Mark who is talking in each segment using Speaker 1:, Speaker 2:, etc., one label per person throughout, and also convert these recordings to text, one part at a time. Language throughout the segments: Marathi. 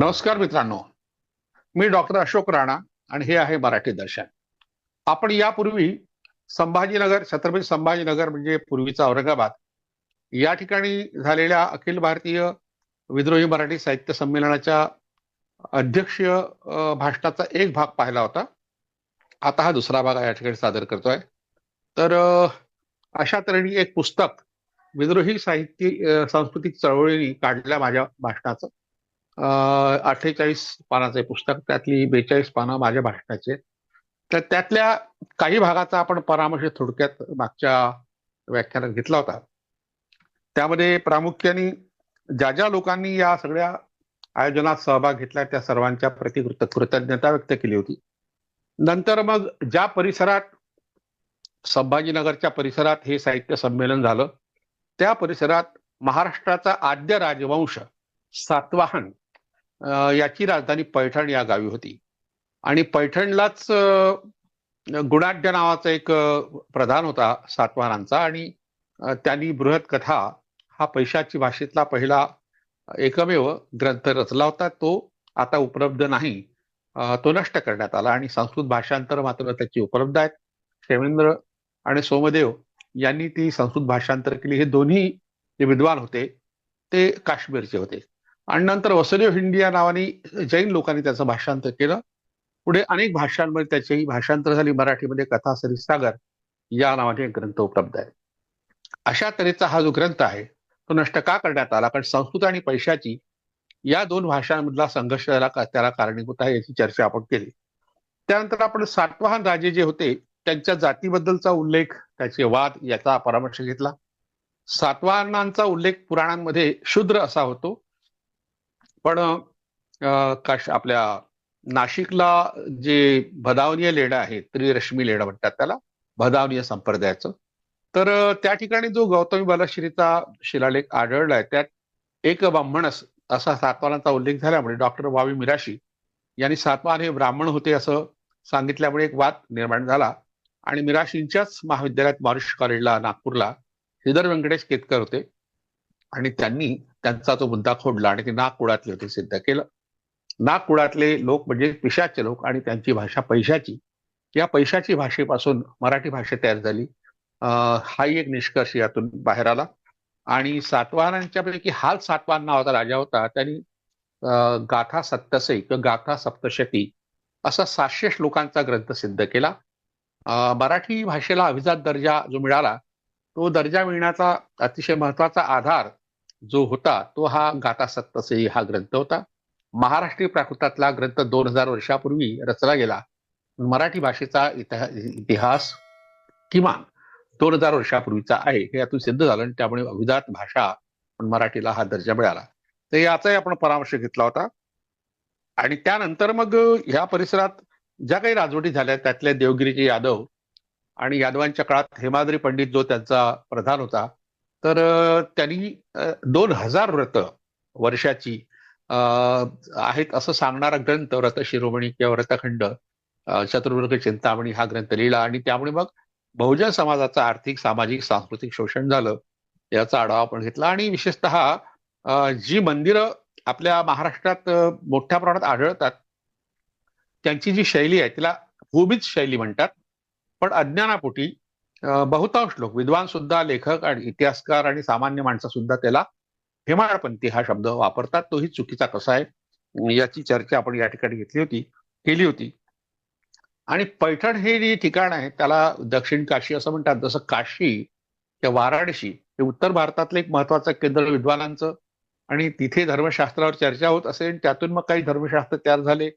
Speaker 1: नमस्कार मित्रांनो. मी डॉक्टर अशोक राणा आणि हे आहे मराठी दर्शन. आपण यापूर्वी संभाजीनगर छत्रपती संभाजीनगर म्हणजे पूर्वीचा औरंगाबाद या ठिकाणी झालेल्या अखिल भारतीय विद्रोही मराठी साहित्य संमेलनाच्या अध्यक्षीय भाषणाचा एक भाग पाहिला होता. आता हा दुसरा भाग या ठिकाणी सादर करतोय. तर अशा तऱ्हेने एक पुस्तक विद्रोही साहित्य सांस्कृतिक चळवळीने काढलेल्या माझ्या भाषणाचं. अठ्ठेचाळीस पानाचे पुस्तक. त्यातली बेचाळीस पानं माझ्या भाषणाचे तर त्यातल्या काही भागाचा आपण परामर्श थोडक्यात मागच्या व्याख्यानात घेतला होता. त्यामध्ये प्रामुख्याने ज्या ज्या लोकांनी या सगळ्या आयोजनात सहभाग घेतला त्या सर्वांच्या प्रति कृतज्ञता व्यक्त केली होती. नंतर मग ज्या परिसरात संभाजीनगरच्या परिसरात हे साहित्य संमेलन झालं त्या परिसरात महाराष्ट्राचा आद्य राजवंश सातवाहन याची राजधानी पैठण या गावी होती. आणि पैठणलाच गुणाढ्य नावाचा एक प्रधान होता सातवाहनांचा आणि त्यांनी बृहत कथा हा पैशाची भाषेतला पहिला एकमेव ग्रंथ रचला होता. तो आता उपलब्ध नाही. तो नष्ट करण्यात आला आणि संस्कृत भाषांतर मात्र त्याची उपलब्ध आहेत. क्षेमेंद्र आणि सोमदेव यांनी ती संस्कृत भाषांतर केली. हे दोन्ही जे विद्वान होते ते काश्मीरचे होते. आणि नंतर वसुदेव इंडिया नावाने जैन लोकांनी त्याचं भाषांतर केलं. पुढे अनेक भाषांमध्ये त्याचेही भाषांतर झाली. मराठीमध्ये कथा सरिसागर या नावाने ग्रंथ उपलब्ध आहे अशा तऱ्हेचा हा जो ग्रंथ आहे तो नष्ट का करण्यात आला? कारण संस्कृत आणि पैशाची या दोन भाषांमधला संघर्ष त्याला कारणीभूत आहे याची चर्चा आपण केली. त्यानंतर आपण सातवाहन राजे जे होते त्यांच्या जातीबद्दलचा उल्लेख त्याचे वाद याचा परामर्श घेतला. सातवाहनांचा उल्लेख पुराणांमध्ये शूद्र असा होतो. पण काश आपल्या नाशिकला जे भदावनीय लेणं आहे त्रिरश्मी लेणं म्हणतात त्याला भदावनीय संप्रदायाचं तर त्या ठिकाणी जो गौतमी बालाश्रीचा शिलालेख आढळलाय त्यात एक ब्राह्मणस असा सातवानाचा उल्लेख झाल्यामुळे डॉक्टर वावी मिराशी यांनी सातवान हे ब्राह्मण होते असं सांगितल्यामुळे एक वाद निर्माण झाला आणि मिराशींच्याच महाविद्यालयात मॉरिश कॉलेजला नागपूरला श्रीधर व्यंकटेश केतकर होते आणि त्यांनी त्यांचा तो मुद्दा खोडला आणि ते नागपुडातले होते सिद्ध केलं. नागकुळातले लोक म्हणजे पिशाचे लोक आणि त्यांची भाषा पैशाची. या पैशाची भाषेपासून मराठी भाषा तयार झाली. हाही एक निष्कर्ष यातून बाहेर आला. आणि सातवाहनांच्या पैकी हाल सातवाहन नावाचा राजा होता. त्यांनी गाथा सप्तसई किंवा गाथा सप्तशती असा सातशे श्लोकांचा ग्रंथ सिद्ध केला. मराठी भाषेला अभिजात दर्जा जो मिळाला तो दर्जा मिळण्याचा अतिशय महत्त्वाचा आधार जो होता तो हा गाथा सप्तसई हा ग्रंथ होता. महाराष्ट्रीय प्राकृतातला ग्रंथ दोन हजार वर्षापूर्वी रचला गेला. मराठी भाषेचा इतिहास किमान दोन हजार वर्षापूर्वीचा आहे. हे यातून सिद्ध झालं आणि त्यामुळे अभिजात भाषा मराठीला हा दर्जा मिळाला. तर याचाही आपण परामर्श घेतला होता. आणि त्यानंतर मग ह्या परिसरात ज्या काही राजवटी झाल्या त्यातल्या देवगिरीचे यादव आणि यादवांच्या काळात हेमाद्री पंडित जो त्यांचा प्रधान होता तर त्यांनी दोन हजार व्रत वर्षाची आहेत असं सांगणारा ग्रंथ व्रत शिरोमणी किंवा व्रतखंड चतुर्वर्ग चिंतामणी हा ग्रंथ लिहिला आणि त्यामुळे मग बहुजन समाजाचं आर्थिक सामाजिक सांस्कृतिक शोषण झालं याचा आढावा आपण घेतला आणि विशेषतः जी मंदिरं आपल्या महाराष्ट्रात मोठ्या प्रमाणात आढळतात त्यांची जी शैली आहे तिला भूमिज शैली म्हणतात पण अज्ञानापोटी बहुतांश लोक विद्वान सुद्धा लेखक आणि इतिहासकार आणि सामान्य माणसं सुद्धा त्याला हिमाळपंथी हा शब्द वापरतात. तोही चुकीचा कसा आहे? याची चर्चा आपण या ठिकाणी घेतली होती केली होती. आणि पैठण हे जे ठिकाण आहे त्याला दक्षिण काशी असं म्हणतात. जसं काशी किंवा वाराणसी हे उत्तर भारतातलं एक महत्वाचं केंद्र विद्वानांचं आणि तिथे धर्मशास्त्रावर चर्चा होत असेल त्यातून मग काही धर्मशास्त्र तयार झाले.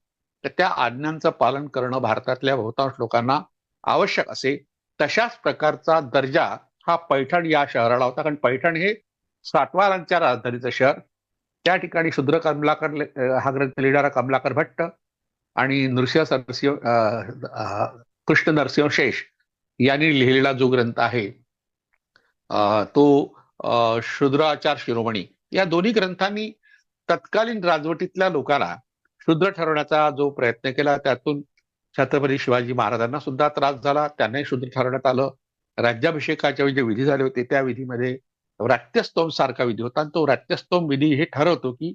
Speaker 1: तर त्या आज्ञांचं पालन करणं भारतातल्या बहुतांश लोकांना आवश्यक असे. तशाच प्रकारचा दर्जा हा पैठण या शहराला होता. कारण पैठण हे सातवारांच्या राजधानीचं शहर. त्या ठिकाणी शूद्र कमलाकर हा ग्रंथ लिहिणारा कमलाकर भट्ट आणि नृसिंह नरसिंह कृष्ण नरसिंह शेष यांनी लिहिलेला जो ग्रंथ आहे तो अं, शूद्राचार शिरोमणी या दोन्ही ग्रंथांनी तत्कालीन राजवटीतल्या लोकांना शूद्र ठरवण्याचा जो प्रयत्न केला त्यातून छत्रपती शिवाजी महाराजांना सुद्धा त्रास झाला. त्यांनाही शुद्ध ठरवण्यात आलं. राज्याभिषेकाच्या जे विधी झाले होते त्या विधीमध्ये रात्यस्तोम सारखा विधी होता. आणि तो रात्यस्तोम विधी हे ठरवतो की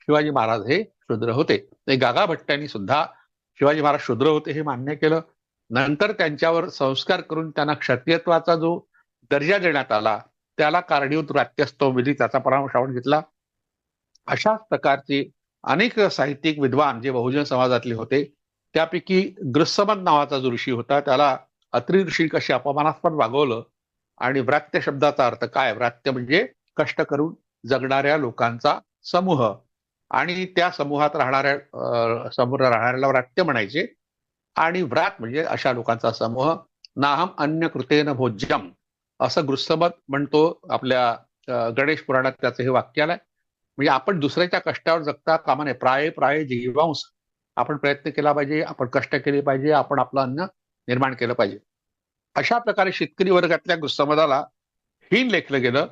Speaker 1: शिवाजी महाराज हे शूद्र होते. ते गागा भट्ट्यांनी सुद्धा शिवाजी महाराज शूद्र होते हे मान्य केलं. नंतर त्यांच्यावर संस्कार करून त्यांना क्षत्रियत्वाचा जो दर्जा देण्यात आला त्याला कारणीभूत रात्यस्तोम विधी त्याचा परामर्श आपण घेतला. अशाच प्रकारचे अनेक साहित्यिक विद्वान जे बहुजन समाजातले होते त्यापैकी ग्रस्समन नावाचा जो ऋषी होता त्याला अत्री ऋषी कशी अपमानास्पद वागवलं आणि व्रात्य शब्दाचा अर्थ काय? व्रात्य म्हणजे कष्ट करून जगणाऱ्या लोकांचा समूह. आणि त्या समूहात राहणाऱ्या समोर राहणाऱ्याला व्रात्य म्हणायचे. आणि व्रात म्हणजे अशा लोकांचा समूह. नाहम अन्य कृतेन भोज्यम असं गृत्समत म्हणतो आपल्या गणेश पुराणात त्याचं हे वाक्य आलंय. म्हणजे आपण दुसऱ्याच्या कष्टावर जगता कामा नये. प्राय प्राय जीवांश आपण प्रयत्न केला पाहिजे आपण कष्ट केले पाहिजे आपण आपलं अन्न निर्माण केलं पाहिजे. अशा प्रकारे शेतकरी वर्गातल्या गुस्समदाला हीन लेखलं गेलं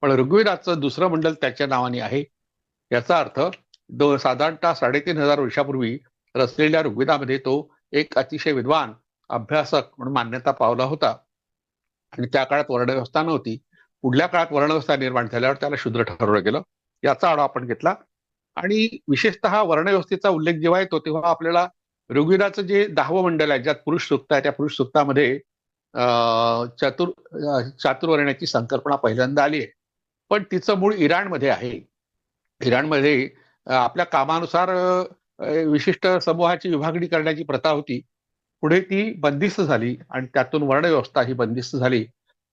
Speaker 1: पण ऋग्वेदाचं दुसरं मंडल त्याच्या नावाने आहे. याचा अर्थ दो साधारणतः साडेतीन हजार वर्षापूर्वी रचलेल्या ऋग्वेदामध्ये तो एक अतिशय विद्वान अभ्यासक म्हणून मान्यता पावला होता. आणि त्या काळात वर्णव्यवस्था नव्हती. पुढल्या काळात वर्णव्यवस्था निर्माण झाल्यावर त्याला शूद्र ठरवलं गेलं. याचा आढावा आपण घेतला. आणि विशेषतः वर्णव्यवस्थेचा उल्लेख जेव्हा येतो तेव्हा आपल्याला ऋग्वेदाचं जे दहावं मंडल आहे ज्यात पुरुष सुक्त आहे त्या पुरुष सुक्तामध्ये चतुर चातुर्वर्ण्याची संकल्पना पहिल्यांदा आली आहे. पण तिचं मूळ इराणमध्ये आहे. इराणमध्ये आपल्या कामानुसार विशिष्ट समूहाची विभागणी करण्याची प्रथा होती. पुढे ती बंदिस्त झाली आणि त्यातून वर्णव्यवस्था ही बंदिस्त झाली.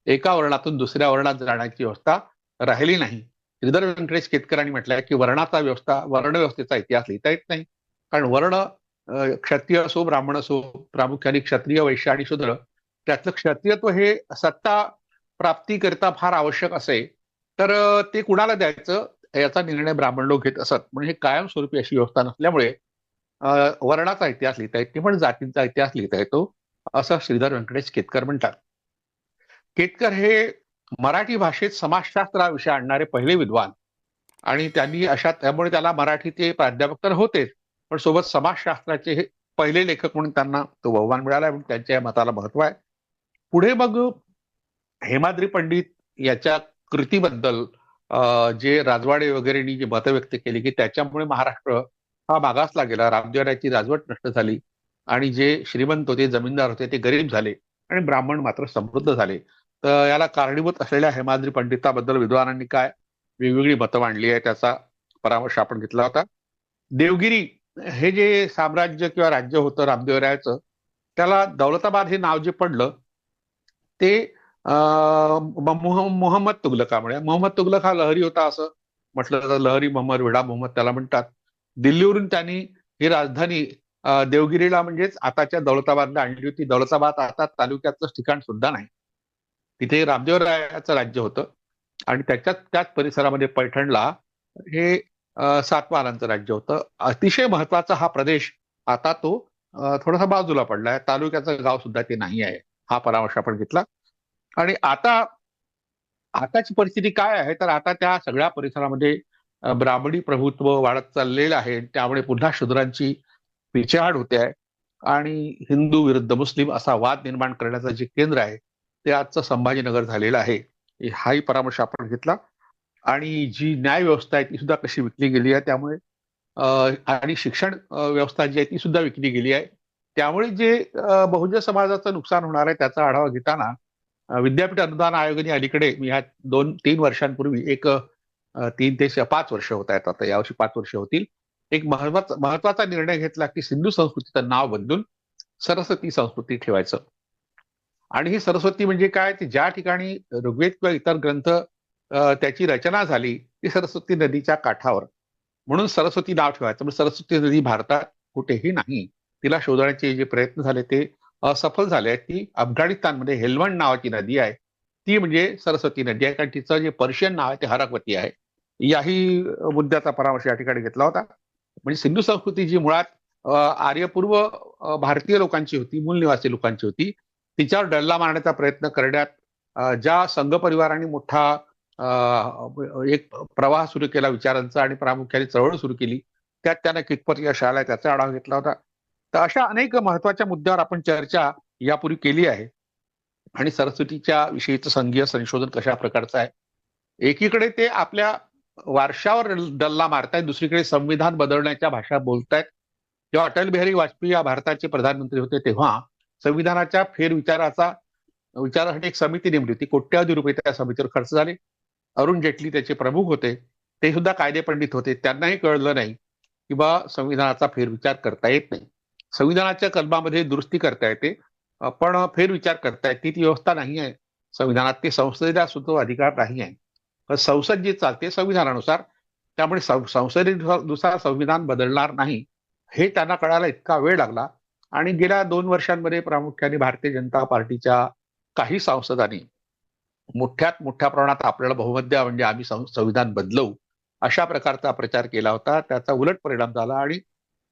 Speaker 1: एका वर्णातून दुसऱ्या वर्णात जाण्याची व्यवस्था राहिली नाही. श्रीधर व्यंकटेश केतकरांनी म्हटलंय की वर्णाचा व्यवस्था वर्णव्यवस्थेचा इतिहास लिहिता येत नाही. कारण वर्ण क्षत्रिय असो ब्राह्मण असो प्रामुख्याने क्षत्रिय वैश्य आणि शूद्र त्यातलं क्षत्रियत्व हे सत्ता प्राप्तीकरिता फार आवश्यक असे. तर ते कुणाला द्यायचं? याचा निर्णय ब्राह्मण लोक घेत असत. म्हणजे कायमस्वरूपी अशी व्यवस्था नसल्यामुळे वर्णाचा इतिहास लिहिता येत पण जातींचा इतिहास लिहिता येतो असं श्रीधर व्यंकटेश केतकर म्हणतात. केतकर हे मराठी भाषेत समाजशास्त्र हा विषय आणणारे पहिले विद्वान. आणि त्यांनी अशा त्यामुळे त्याला मराठीचे प्राध्यापक तर होतेच पण सोबत समाजशास्त्राचे हे पहिले लेखक म्हणून त्यांना तो बहुमान मिळाला म्हणून त्यांच्या या मताला महत्त्व आहे. पुढे मग हेमाद्री पंडित याच्या कृतीबद्दल जे राजवाडे वगैरेनी जी मतं व्यक्त केली की त्याच्यामुळे महाराष्ट्र हा मागासला गेला रामदेवरायाची राजवट नष्ट झाली. आणि जे श्रीमंत होते जमीनदार होते ते गरीब झाले आणि ब्राह्मण मात्र समृद्ध झाले. तर याला कारणीभूत असलेल्या हेमाद्री पंडिताबद्दल विद्वानांनी काय वेगवेगळी मतं मांडली आहे त्याचा परामर्श आपण घेतला होता. देवगिरी हे जे साम्राज्य किंवा राज्य होतं रामदेवरायाचं त्याला दौलताबाद हे नाव जे पडलं ते मोहम्मद तुगलकामुळे. मोहम्मद तुगलक हा लहरी होता असं म्हटलं जातं. लहरी मोहम्मद विडा मोहम्मद त्याला म्हणतात. दिल्लीवरून त्यांनी ही राजधानी देवगिरीला म्हणजेच आताच्या दौलताबादला आणली होती. दौलताबाद आता तालुक्याचं ठिकाण सुद्धा नाही. तिथे रामदेवरायाचं राज्य होतं. आणि त्याच्यात त्याच परिसरामध्ये पैठणला हे सातवारांचं राज्य होतं. अतिशय महत्त्वाचा हा प्रदेश आता तो थोडासा बाजूला पडलाय. तालुक्याचं गाव सुद्धा ते नाही आहे. हा परामर्श आपण घेतला. आणि आता आताची परिस्थिती काय आहे? तर आता त्या सगळ्या परिसरामध्ये ब्राह्मणी प्रभुत्व वाढत चाललेलं आहे. त्यामुळे पुन्हा शूद्रांची पिछेहाड होते आहे. आणि हिंदू विरुद्ध मुस्लिम असा वाद निर्माण करण्याचं जे केंद्र आहे ते आजचा संभाजीनगर झालेलं आहे. हाही परामर्श आपण घेतला. आणि जी न्याय व्यवस्था आहे ती सुद्धा कशी विकली गेली आहे त्यामुळे आणि शिक्षण व्यवस्था जी आहे ती सुद्धा विकली गेली आहे. त्यामुळे जे बहुजन समाजाचं नुकसान होणार आहे त्याचा आढावा घेताना विद्यापीठ अनुदान आयोगाने अलीकडे मी ह्या दोन तीन वर्षांपूर्वी एक तीन ते पाच वर्ष होत आहेत. आता यावर्षी पाच वर्ष होतील. एक महत्त्वाचा महत्त्वाचा निर्णय घेतला की सिंधू संस्कृतीचं नाव बदलून सरस्वती संस्कृती ठेवायचं. आणि ही सरस्वती म्हणजे काय? ती ज्या ठिकाणी ऋग्वेद किंवा इतर ग्रंथ त्याची रचना झाली ती सरस्वती नदीच्या काठावर. म्हणून सरस्वती नाव ठेवायचं. म्हणजे सरस्वती नदी भारतात कुठेही नाही. तिला शोधण्याचे जे प्रयत्न झाले ते असफल झाले ती अफगाणिस्तानमध्ये हेलवंड नावाची नदी आहे. ती म्हणजे सरस्वती नदी आहे. कारण तिचं जे पर्शियन नाव आहे ते हरकवती आहे. याही मुद्द्याचा परामर्श या ठिकाणी घेतला होता. म्हणजे सिंधू संस्कृती जी मुळात आर्यपूर्व भारतीय लोकांची होती मूल निवासी लोकांची होती तिच्यावर डल्ला मारण्याचा प्रयत्न करण्यात ज्या संघ परिवाराने मोठा एक प्रवाह सुरू केला विचारांचा आणि प्रामुख्याने चळवळ सुरू केली त्यात त्यांना कितपत यश आलाय त्याचा आढावा घेतला होता. तर अशा अनेक महत्त्वाच्या मुद्द्यावर आपण चर्चा यापूर्वी केली आहे. आणि सरस्वतीच्या विषयीचं संघीय संशोधन कशा प्रकारचं आहे? एकीकडे ते आपल्या वारशावर डल्ला मारतायत दुसरीकडे संविधान बदलण्याच्या भाषा बोलतायत. जेव्हा अटल बिहारी वाजपेयी या भारताचे प्रधानमंत्री होते तेव्हा संविधानाच्या फेरविचाराचा विचारासाठी एक समिती नेमली होती. कोट्यावधी रुपये त्या समितीवर खर्च झाले. अरुण जेटली त्याचे प्रमुख होते. ते सुद्धा कायदे पंडित होते. त्यांनाही कळलं नाही की बा संविधानाचा फेरविचार करता येत नाही. संविधानाच्या कलमामध्ये दुरुस्ती करता येते. पण फेरविचार करता येते ती व्यवस्था नाही आहे. संविधानात ते संसदेला सुद्धा अधिकार नाही आहे. पण संसद जी चालते संविधानानुसार त्यामुळे संसदेनुसार संविधान बदलणार नाही. हे त्यांना कळायला इतका वेळ लागला. आणि गेल्या दोन वर्षांमध्ये प्रामुख्याने भारतीय जनता पार्टीच्या काही संसदांनी मोठ्यात मोठ्या प्रमाणात आपल्याला बहुमत द्या म्हणजे आम्ही संविधान बदलवू अशा प्रकारचा प्रचार केला होता. त्याचा उलट परिणाम झाला आणि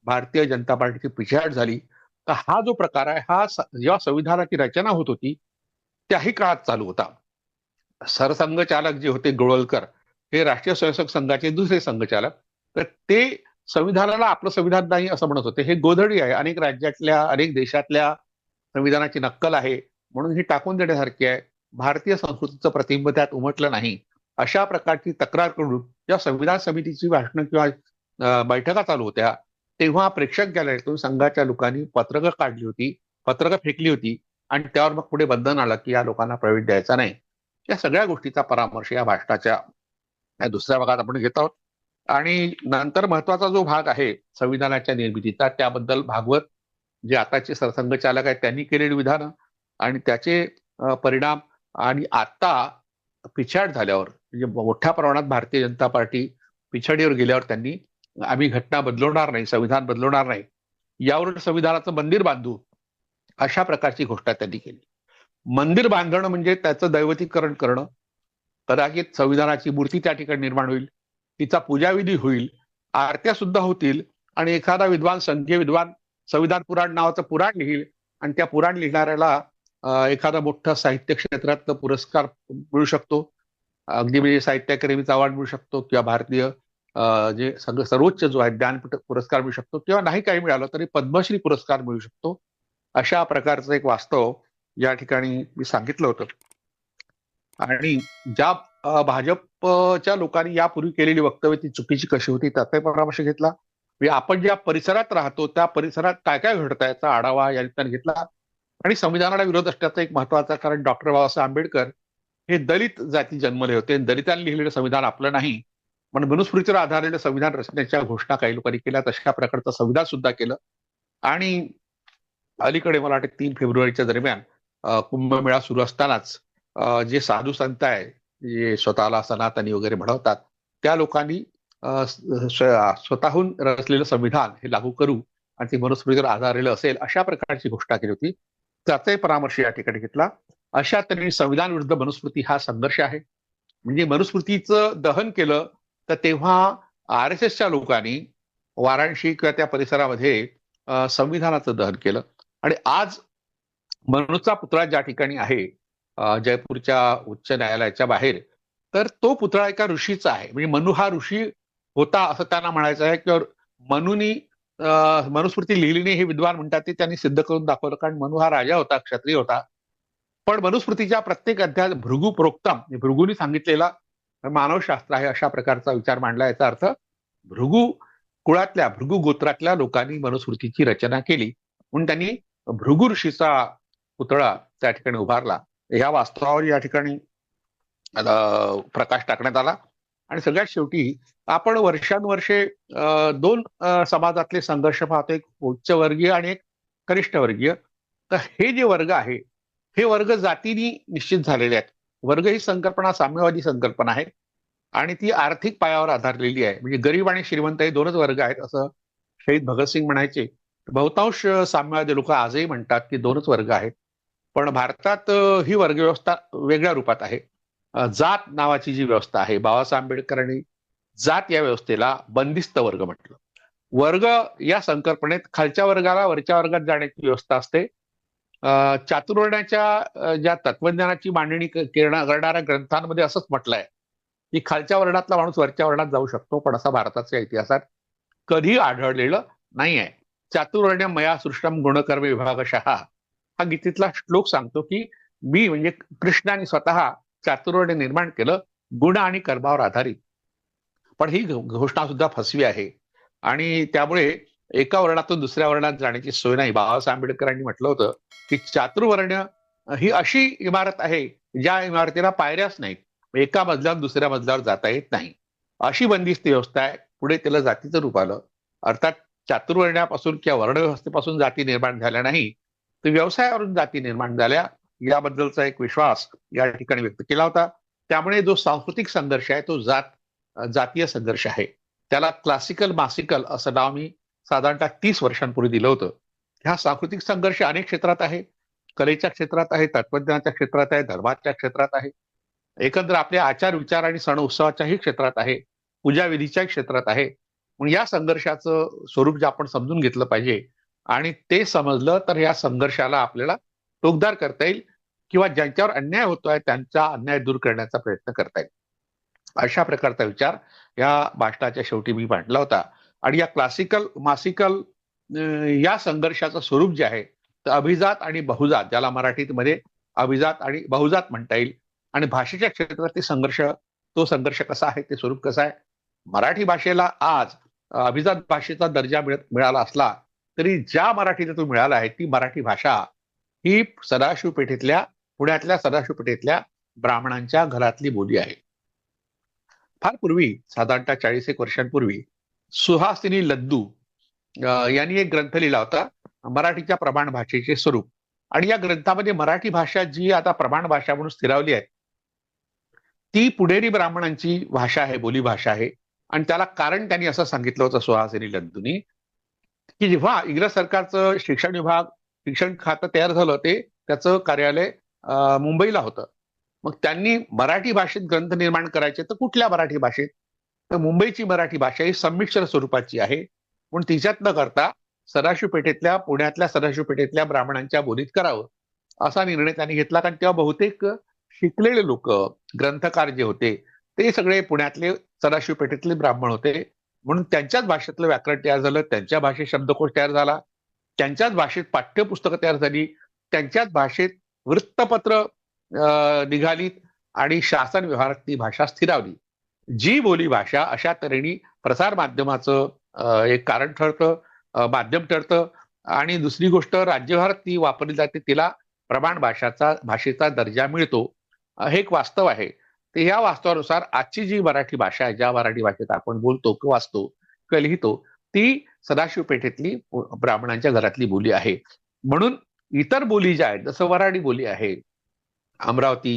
Speaker 1: भारतीय जनता पार्टीची पिछाड झाली. तर हा जो प्रकार आहे हा जेव्हा संविधानाची रचना होत होती त्याही काळात चालू होता. सरसंघचालक जे होते गोळलकर हे राष्ट्रीय स्वयंसेवक संघाचे दुसरे संघचालक. तर ते संविधानाला आपलं संविधान नाही असं म्हणत होते. हे गोधडी आहे. अनेक राज्यातल्या अनेक देशातल्या संविधानाची नक्कल आहे. म्हणून ही टाकून देण्यासारखी आहे. भारतीय संस्कृतीचं प्रतिबिंब त्यात उमटलं नाही. अशा प्रकारची तक्रार करून जेव्हा संविधान समितीची भाषणं किंवा बैठका चालू होत्या. तेव्हा प्रेक्षक गॅलरीतून संघाच्या लोकांनी पत्रकं काढली होती पत्रकं फेकली होती आणि त्यावर मग पुढे बंधन आलं की या लोकांना प्रवेश द्यायचा नाही. या सगळ्या गोष्टीचा परामर्श या भाषणाच्या. या दुसऱ्या भागात आपण घेत आहोत. आणि नंतर महत्त्वाचा जो भाग आहे संविधानाच्या निर्मितीचा त्याबद्दल भागवत जे आताचे सरसंघचालक आहेत त्यांनी केलेली विधानं आणि त्याचे परिणाम आणि आता पिछाड झाल्यावर म्हणजे मोठ्या प्रमाणात भारतीय जनता पार्टी पिछाडीवर गेल्यावर त्यांनी आम्ही घटना बदलवणार नाही संविधान बदलवणार नाही यावरून संविधानाचं मंदिर बांधू अशा प्रकारची घोषणा त्यांनी केली. मंदिर बांधणं म्हणजे त्याचं दैवतीकरण करणं कदाचित संविधानाची मूर्ती त्या ठिकाणी निर्माण होईल तिचा पूजाविधी होईल आरत्या सुद्धा होतील आणि एखादा विद्वान संघीय विद्वान संविधान पुराण नावाचं पुराण लिहील आणि त्या पुराण लिहिणाऱ्याला एखादा मोठा साहित्य क्षेत्रात पुरस्कार मिळू शकतो. अगदी म्हणजे साहित्य अकादमीचा अवॉर्ड मिळू शकतो किंवा भारतीय जे सगळं सर्वोच्च जो आहे ज्ञानपीठ पुरस्कार मिळू शकतो किंवा नाही काही मिळालं तरी पद्मश्री पुरस्कार मिळू शकतो. अशा प्रकारचं एक वास्तव या ठिकाणी मी सांगितलं होतं. आणि ज्या भाजपच्या लोकांनी यापूर्वी केलेली वक्तव्य ती चुकीची कशी होती त्याचाही परामर्श घेतला. म्हणजे आपण ज्या परिसरात राहतो त्या परिसरात काय काय घडत याचा आढावा या निमित्ताने घेतला. आणि संविधानाला विरोध असण्याचा एक महत्त्वाचा कारण डॉक्टर बाबासाहेब आंबेडकर हे दलित जाती जन्मले होते. दलितांनी लिहिलेलं संविधान आपलं नाही. पण मनुस्मृतीवर आधारलेलं संविधान रचण्याच्या घोषणा काही लोकांनी केल्या. तशा प्रकारचं संविधान सुद्धा केलं. आणि अलीकडे मला वाटतं तीन फेब्रुवारीच्या दरम्यान कुंभमेळा सुरू असतानाच जे साधू संत आहे जे स्वतःला सनातनी वगैरे म्हणवतात त्या लोकांनी स्वतःहून रचलेलं संविधान हे लागू करू आणि ते मनुस्मृतीवर आधारलेलं असेल अशा प्रकारची घोषणा केली होती. त्याचाही परामर्श या ठिकाणी घेतला. अशा तऱ्हेने संविधान विरुद्ध मनुस्मृती हा संघर्ष आहे. म्हणजे मनुस्मृतीचं दहन केलं तर तेव्हा आर एस एसच्या लोकांनी वाराणसी किंवा त्या परिसरामध्ये संविधानाचं दहन केलं. आणि आज मनुचा पुतळा ज्या ठिकाणी आहे जयपूरच्या उच्च न्यायालयाच्या बाहेर. तर तो पुतळा एका ऋषीचा आहे. म्हणजे मनु हा ऋषी होता असं त्यांना म्हणायचं आहे किंवा मनुनी मनुस्मृती लिहिली नाही हे विद्वान म्हणतात ते त्यांनी सिद्ध करून दाखवलं. कारण मनु हा राजा होता क्षत्रिय होता. पण मनुस्मृतीच्या प्रत्येक अध्याय भृगू प्रोक्तम म्हणजे भृगूनी सांगितलेला मानवशास्त्र आहे अशा प्रकारचा विचार मांडला याचा अर्थ भृगू कुळातल्या भृगू गोत्रातल्या लोकांनी मनुस्मृतीची रचना केली. म्हणून त्यांनी भृगु ऋषीचा पुतळा त्या ठिकाणी उभारला. ह्या वास्तवावर या ठिकाणी प्रकाश टाकण्यात आला. आणि सगळ्यात शेवटी आपण वर्षानुवर्षे दोन समाजातले संघर्ष पाहतो. एक उच्चवर्गीय आणि एक कनिष्ठ वर्गीय तर हे जे वर्ग आहे हे वर्ग जातीनी निश्चित झालेले आहेत. वर्ग ही संकल्पना साम्यवादी संकल्पना आहे. आणि ती आर्थिक पायावर आधारलेली आहे. म्हणजे गरीब आणि श्रीमंत हे दोनच वर्ग आहेत असं शहीद भगतसिंग म्हणायचे. बहुतांश साम्यवादी लोक आजही म्हणतात की दोनच वर्ग आहेत. पण भारतात ही वर्गव्यवस्था वेगळ्या रूपात आहे. जात नावाची जी व्यवस्था आहे बाबासाहेब आंबेडकरांनी जात या व्यवस्थेला बंदिस्त वर्ग म्हटलं. वर्ग या संकल्पनेत खालच्या वर्गाला वरच्या वर्गात जाण्याची व्यवस्था असते. चातुर्वर्ण्याच्या ज्या तत्वज्ञानाची मांडणी करणाऱ्या ग्रंथांमध्ये असंच म्हटलंय की खालच्या वर्णातला माणूस वरच्या वर्णात जाऊ शकतो पण असा भारताच्या इतिहासात कधी आढळलेलं नाही आहे चातुर्वर्ण्य मया सृष्टम गुणकर्म विभागशहा हा गीतेतला श्लोक सांगतो की मी म्हणजे कृष्णाने स्वतः चातुर्वर्ण निर्माण केलं गुण आणि कर्मावर आधारित. पण ही घोषणा सुद्धा फसवी आहे. आणि त्यामुळे एका वर्णातून दुसऱ्या वर्णात जाण्याची सोय नाही. बाबासाहेब आंबेडकरांनी म्हटलं होतं की चातुर्वर्ण ही अशी इमारत आहे ज्या इमारतीला पायऱ्याच नाहीत. एका मजल्यावर दुसऱ्या मजल्यावर जाता येत नाही. अशी बंदिस्त व्यवस्था आहे. पुढे त्याला जातीचं रूप आलं. अर्थात चातुर्वर्ण्यापासून किंवा वर्णव्यवस्थेपासून जाती निर्माण झाल्या नाही. तर व्यवसायावरून जाती निर्माण झाल्या. याबद्दलचा एक विश्वास या ठिकाणी व्यक्त केला होता. त्यामुळे जो सांस्कृतिक संघर्ष आहे तो जात जातीय संघर्ष आहे. त्याला क्लासिकल मासिकल असं नाव मी साधारणतः तीस वर्षांपूर्वी दिलं होतं. हा सांस्कृतिक संघर्ष अनेक क्षेत्रात आहे. कलेच्या क्षेत्रात आहे तत्वज्ञानाच्या क्षेत्रात आहे धर्माच्या क्षेत्रात आहे. एकंदर आपल्या आचार विचार आणि सण उत्सवाच्याही क्षेत्रात आहे. पूजा विधीच्याही क्षेत्रात आहे. म्हणून या संघर्षाचं स्वरूप जे आपण समजून घेतलं पाहिजे आणि ते समजलं तर या संघर्षाला आपल्याला टोकदार करता येईल किंवा ज्यांच्यावर अन्याय होतोय त्यांचा अन्याय दूर करण्याचा प्रयत्न करता येईल. अशा प्रकारचा विचार या भाषणाच्या शेवटी मी मांडला होता. आणि या क्लासिकल मासिकल या संघर्षाचं स्वरूप जे आहे तर अभिजात आणि बहुजात ज्याला मराठीत मध्ये अभिजात आणि बहुजात म्हणता येईल आणि भाषेच्या क्षेत्रात ते संघर्ष तो संघर्ष कसा आहे ते स्वरूप कसं आहे मराठी भाषेला आज अभिजात भाषेचा दर्जा मिळत मिळाला असला तरी ज्या मराठीला तो मिळाला आहे ती मराठी भाषा ही सदाशिव पेठेतल्या पुण्यातल्या सदाशिव पेठेतल्या ब्राह्मणांच्या घरातली बोली आहे. फार पूर्वी साधारणतः चाळीस एक वर्षांपूर्वी सुहासिनी लद्दू यांनी एक ग्रंथ लिहिला होता मराठीच्या प्रमाण भाषेचे स्वरूप. आणि या ग्रंथामध्ये मराठी भाषा जी आता प्रमाण भाषा म्हणून स्थिरावली आहे ती पुणेरी ब्राह्मणांची भाषा आहे बोली भाषा आहे. आणि त्याला कारण त्यांनी असं सांगितलं होतं सुहासिनी लद्दूनी की जेव्हा इंग्रज सरकारचं शिक्षण विभाग शिक्षण खातं तयार झालं ते त्याचं कार्यालय मुंबईला होतं. मग त्यांनी मराठी भाषेत ग्रंथ निर्माण करायचे तर कुठल्या मराठी भाषेत? तर मुंबईची मराठी भाषा ही संमिश्र स्वरूपाची आहे. पण तिच्यात न करता सदाशिव पेठेतल्या पुण्यातल्या सदाशिव पेठेतल्या ब्राह्मणांच्या बोलीत करावं असा निर्णय त्यांनी घेतला. कारण तेव्हा बहुतेक शिकलेले लोक ग्रंथकार जे होते ते सगळे पुण्यातले सदाशिव पेठेतले ब्राह्मण होते. म्हणून त्यांच्याच भाषेतलं व्याकरण तयार झालं त्यांच्या भाषेत शब्दकोश तयार झाला त्यांच्याच भाषेत पाठ्यपुस्तकं तयार झाली त्यांच्याच भाषेत वृत्तपत्र निघालीत आणि शासन व्यवहारात ती भाषा स्थिरावली. जी बोली भाषा अशा तऱ्हेने प्रसार माध्यमाचं एक कारण ठरतं माध्यम ठरतं आणि दुसरी गोष्ट राज्यभरात ती वापरली जाते तिला प्रमाण भाषाचा भाषेचा दर्जा मिळतो. हे एक वास्तव आहे. या वास्तवानुसार आजची जी मराठी भाषा आहे ज्या मराठी भाषेत आपण बोलतो किंवा वाचतो किंवा लिहितो ती सदाशिव पेठेतली ब्राह्मणांच्या घरातली बोली आहे. म्हणून इतर बोली ज्या आहेत जसं वराडी बोली आहे अमरावती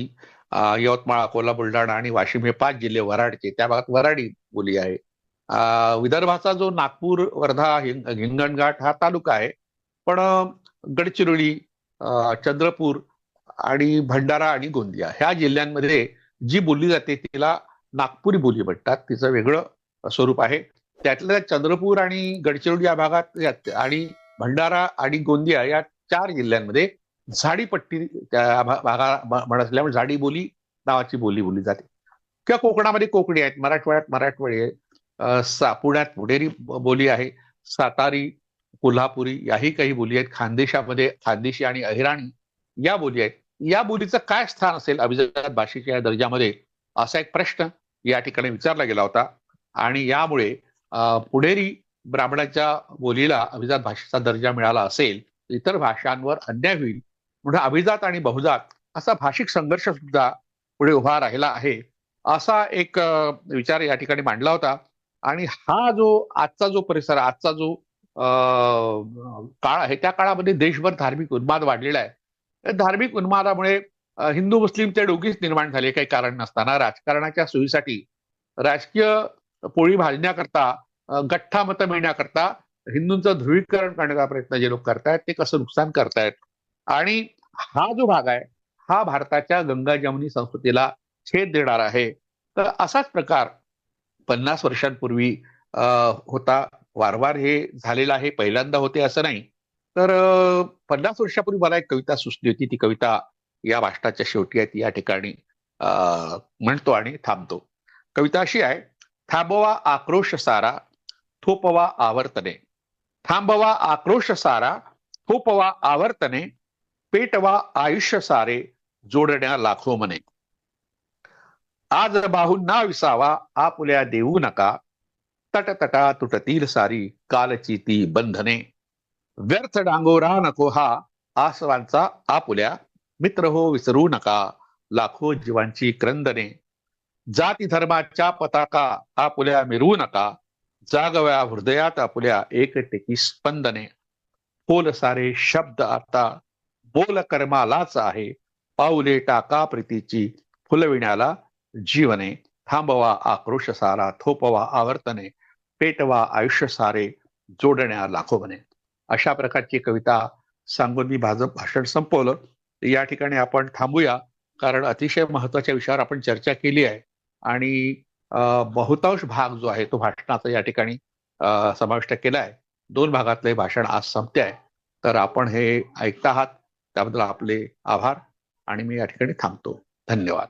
Speaker 1: यवतमाळ अकोला बुलढाणा आणि वाशिम हे पाच जिल्हे वराडचे त्या भागात वराडी बोली आहे. विदर्भाचा जो नागपूर वर्धा हिंगणघाट हा तालुका आहे. पण गडचिरोली चंद्रपूर आणि भंडारा आणि गोंदिया ह्या जिल्ह्यांमध्ये जी बोलली जाते तिला नागपुरी बोली म्हणतात. तिचं वेगळं स्वरूप आहे. त्यातल्या चंद्रपूर आणि गडचिरोली या भागात आणि भंडारा आणि गोंदिया या चार जिल्ह्यांमध्ये झाडीपट्टी त्या भागा म्हणत असल्यामुळे झाडी बोली नावाची बोली बोलली जाते. किंवा कोकणामध्ये कोकणी आहेत. मराठवाड्यात मराठवाडी आहे. पुण्यात पुणेरी बोली आहे. सातारी कोल्हापुरी याही काही बोली आहेत. खानदेशामध्ये खानदेशी आणि अहिराणी या बोली आहेत. या बोलीचं काय स्थान असेल अभिजात भाषेच्या या दर्जामध्ये? असा एक प्रश्न या ठिकाणी विचारला गेला होता. आणि यामुळे पुणेरी ब्राह्मणाच्या बोलीला अभिजात भाषेचा दर्जा मिळाला असेल इतर भाषांवर अन्याय होईल. म्हणून अभिजात आणि बहुजात असा भाषिक संघर्ष सुद्धा पुढे उभा राहिला आहे असा एक विचार या ठिकाणी मांडला होता. आणि हा जो आजचा जो परिसर आजचा जो काळ आहे त्या काळामध्ये देशभर धार्मिक उन्माद वाढलेला आहे. धार्मिक उन्मादामुळे हिंदू मुस्लिम ते डोगीच निर्माण झाले काही कारण नसताना. राजकारणाच्या सोयीसाठी राजकीय पोळी भाजण्याकरता गठ्ठा मतं मिळण्याकरता हिंदूंचं ध्रुवीकरण करण्याचा प्रयत्न जे लोक करतायत ते कसं नुकसान करतायत? आणि हा जो भाग आहे हा भारताच्या गंगा जमुनी संस्कृतीला छेद देणार आहे. तर असाच प्रकार पन्नास वर्षांपूर्वी होता. वारंवार हे झालेलं आहे. पहिल्यांदा होते असं नाही. तर पन्नास वर्षापूर्वी मला एक कविता सुचली होती. ती कविता या भाषणाच्या शेवटी आहे. ती या ठिकाणी म्हणतो आणि थांबतो. कविता अशी आहे. थांबवा आक्रोश सारा थोपवा आवर्तने. थांबवा आक्रोश सारा थोपवा आवर्तने. पेटवा आयुष्य सारे जोडण्या लाखो मने. आज बाहूंना विसावा आपुल्या देऊ नका. तटतटा तुटतील सारी कालची ती बंधने. व्यर्थ डांगोरा नको हा आसवांचा आपुल्या. मित्र हो विसरू नका लाखो जीवांची क्रंदने. जाती धर्माच्या पताका आपुल्या मिरवू नका. जागव्या हृदयात आपुल्या एकटेकी स्पंदने. बोल सारे शब्द आता बोल कर्मालाच आहे. पाऊले टाका प्रीतीची फुलविण्याला जीवने. थांबवा आक्रोश सारा थोपवा आवर्तने. पेटवा आयुष्य सारे जोडण्या लाखो बने अशा प्रकारची कविता सांगून मी माझं भाषण संपवलं. या ठिकाणी आपण थांबूया कारण अतिशय महत्त्वाच्या विषयावर आपण चर्चा केली आहे. आणि बहुतांश भाग जो आहे तो भाषणाचा या ठिकाणी समाविष्ट केला आहे. दोन भागातले भाषण आज संपते आहे. तर आपण हे ऐकता आहात त्याबद्दल आपले आभार. आणि मी या ठिकाणी थांबतो. धन्यवाद.